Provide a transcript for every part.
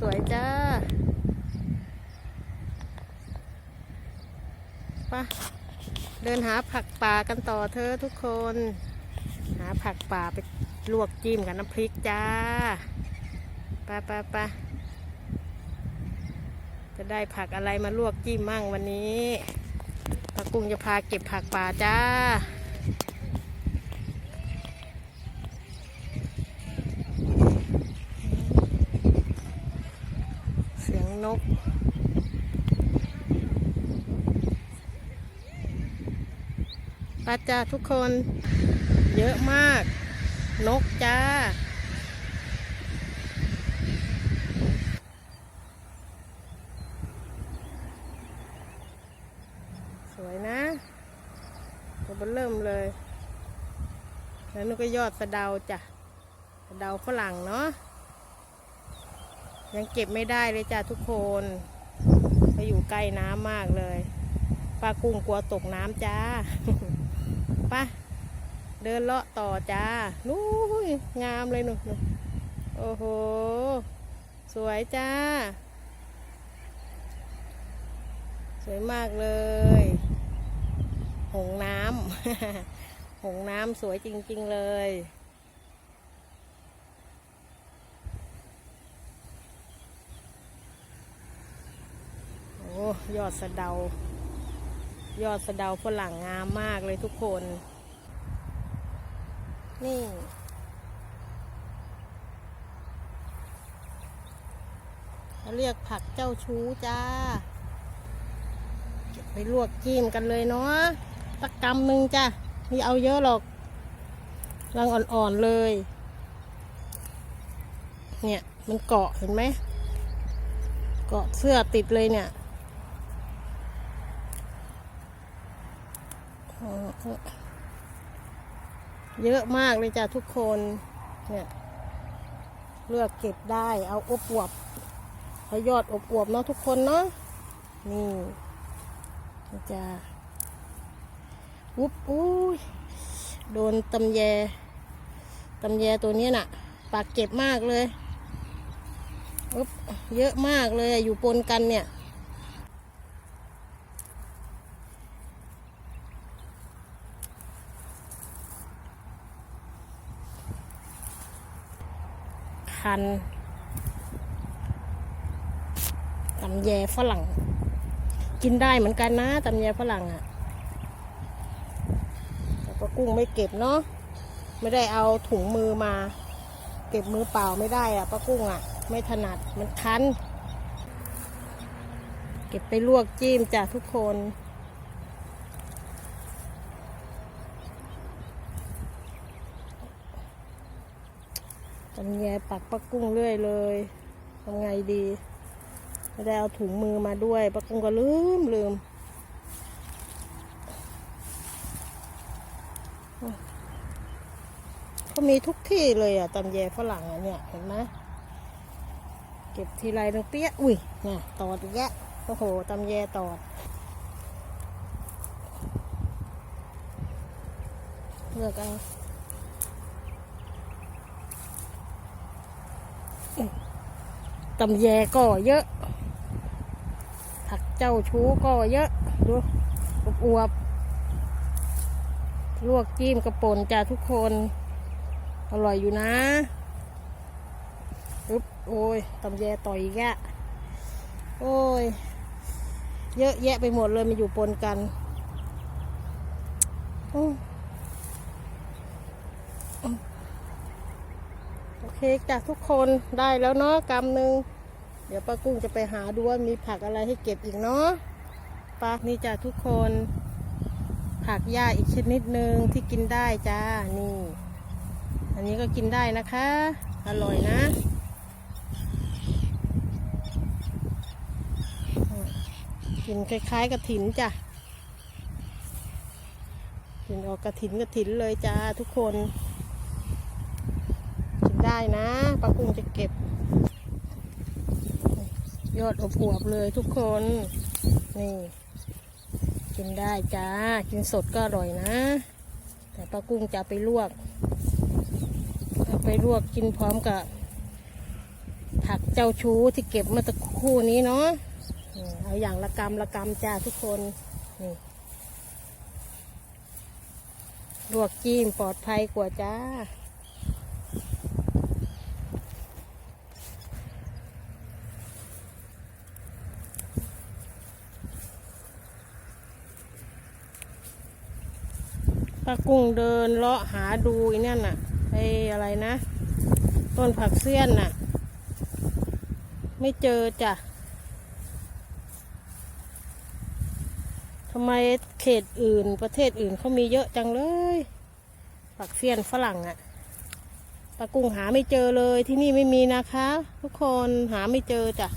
สวยจ้าไปะเดินหาผักป่ากันต่อเธอทุกคน หาผักป่าไปลวกจิ้มกับน้ำพริกจ้าไปไปไปจะได้ผักอะไรมาลวกจิ้มมั่งวันนี้ปากุ้งจะพาเก็บผักป่าจ้า สียงนก ปลาจ้าทุกคน เยอะมาก นกจ้า สวยนะตัวเบนเริ่มเลย แล้วนึกก็ยอดสะเดาจ้ะ สะเดาฝรั่งเนาะ ยังเก็บไม่ได้เลยจ้ะทุกคนเขาอยู่ใกล้น้ำมากเลยปลากุ้งกลัวตกน้ำจ้าไปะเดินเลาะต่อจ้านู้ยงามเลยหนูหนูโอ้โห สวยจ้า สวยมากเลย หงน้ำ หงน้ำสวยจริง ๆ เลย อ้ยอดสะเดา ยอดสะเดาฝรั่งงามมากเลยทุกคน นี่เรียกผักเจ้าชู้จ้า เก็บไปลวกจิ้มกันเลยเนาะตะกำหนึ่งจ้ะนี่เอาเยอะหรอกรังอ่อนๆเลย เนี่ย มันเกาะเห็นไหม เกาะเสื้อติดเลยเนี่ย เยอะมากเลยจ้ะทุกคน เนี่ย เลือกเก็บได้ เอาอบอวบเอายอดอบอวบเนาะทุกคนเนาะ นี่จ้ะอุ๊บอุ้ย โดนตำแยตำแยตัวนี้น่ะ ปากเก็บมากเลยอุ๊บเยอะมากเลยอยู่ปนกันเนี่ย คันตำแยฝรั่ง กินได้เหมือนกันนะตำแยฝรั่งอะ่ะแต่ปลากุ้งไม่เก็บเนาะไม่ได้เอาถุงมือมา เก็บมือเปล่าไม่ได้อะ่ะปลากุ้งอะ่ะ ไม่ถนัดมันคันเก็บไปลวกจิ้มจ้ะทุกคน ตำแยปักปักกุ้งเรื่อยเลยทำไงดี ไม่ได้เอาถุงมือมาด้วยปักกุ้งก็ลืมลืมเขามีทุกที่เลยอะตำแยฝรั่งอะเนี่ยเห็นไหมเก็บทีไรต้องเปี้ยอุ้ยเนี่ยตอดอีกแยะโอ้โหตำแยตอดเลือกเอา ตำแยก็เยอะ ผักเจ้าชู้ก็เยอะ ดูอวบลวกจิ้มกระป่นจ้าทุกคน อร่อยอยู่นะอึ๊บโอ้ยตำแยต่อยแกะโอ้ย เยอะแยะไปหมดเลยมันอยู่ปนกันโอเคจ้ะทุกคนได้แล้วเนาะกำหนึ่ง เดี๋ยวป้ากุ้งจะไปหาดูว่ามีผักอะไรให้เก็บอีกเนาะป้านี่จ้ะทุกคน ผักหญ้าอีกชนิดหนึ่งที่กินได้จ้า นี่ อันนี้ก็กินได้นะคะ อร่อยนะกินคล้ายๆกระถินจ้ะกินออกกระถินกระถินเลยจ้าทุกคน กินได้นะปลากุ้งจะเก็บ ยอดอบอวบเลยทุกคน นี่ กินได้จ้า กินสดก็อร่อยนะ แต่ปลากุ้งจะไปลวกไปลวกกินพร้อมกับ ผักเจ้าชู้ที่เก็บมื่อตะคู่นี้เนาะเอาอย่างละกำละกำจ้าทุกคนนี่ลวกจิ้มปลอดภัยกว่าจ้า ป้ากุ้งเดินเลาะหาดูไอ้นั่นน่ะไอ้อะไรนะ ต้นผักเสี้ยนน่ะ ไม่เจอจ้ะทำไมเขตอื่นประเทศอื่นเขามีเยอะจังเลย ผักเสี้ยนฝรั่งอะ่ะป้ากุ้งหาไม่เจอเลยที่นี่ไม่มีนะคะ ทุกคนหาไม่เจอจ้ะ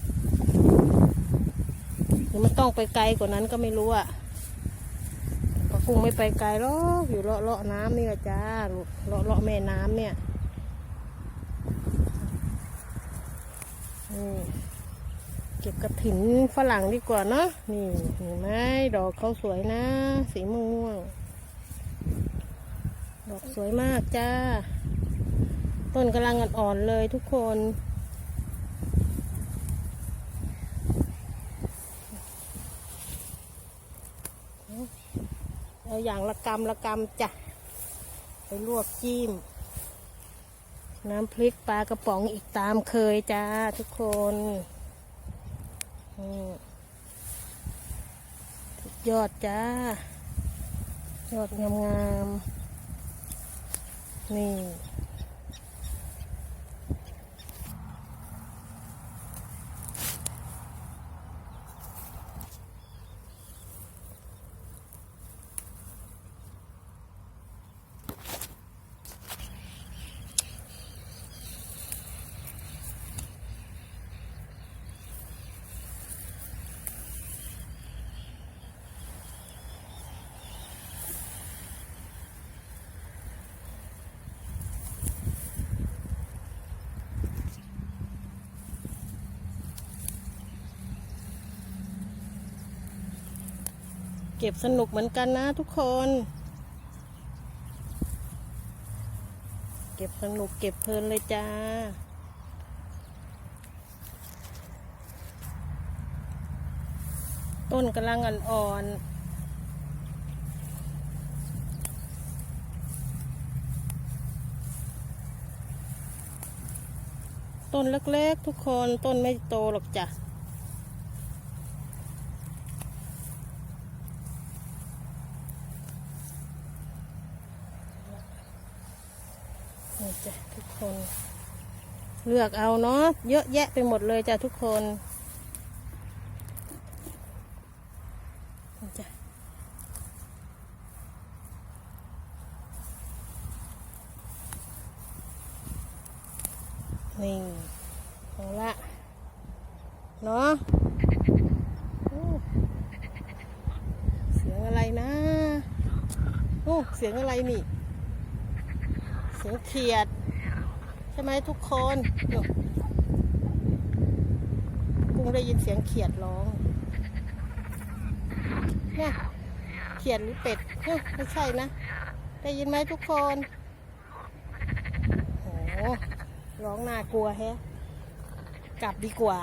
หรือมันต้องไปไกลกว่านั้นก็ไม่รู้อะ กุ้งไม่ไปไกลหรอกอยู่เลาะเลาะน้ำนี่แหละจ้าเลาะเลาะแม่น้ำเนี่ยนี่เก็บกระถินฝรั่งดีกว่าเนอะนี่เห็นไหมดอกเขาสวยนะ สีม่วงดอกสวยมากจ้า ต้นกำลังอ่อนๆเลยทุกคน อย่างละกำละกำจ้ะ ไปลวกจิ้ม น้ำพริกปลากระป๋องอีกตามเคยจ้าทุกคนอยอดจ้า ยอดงามๆ นี่ เก็บสนุกเหมือนกันนะทุกคน เก็บสนุกเก็บเพลินเลยจ้า ต้นกำลังอ่อนๆต้นเล็กๆ ทุกคนต้นไม่โตหรอกจ้ะ นี่จ้ะทุกคน เลือกเอาเนาะเยอะแยะไปหมดเลยจ้ะทุกคนนี่จ้ะนี่เอาละเนาะเสียงอะไรนะ โอ้ เสียงอะไรนี่ เสียงเขียด ใช่ไหมทุกคนเดี๋ยวกุ้งได้ยินเสียงเขียดร้องเนี่ยเขียดหรือเป็ดไม่ใช่นะ ได้ยินไหมทุกคนโหร้องน่ากลัวแฮะ กลับดีกว่า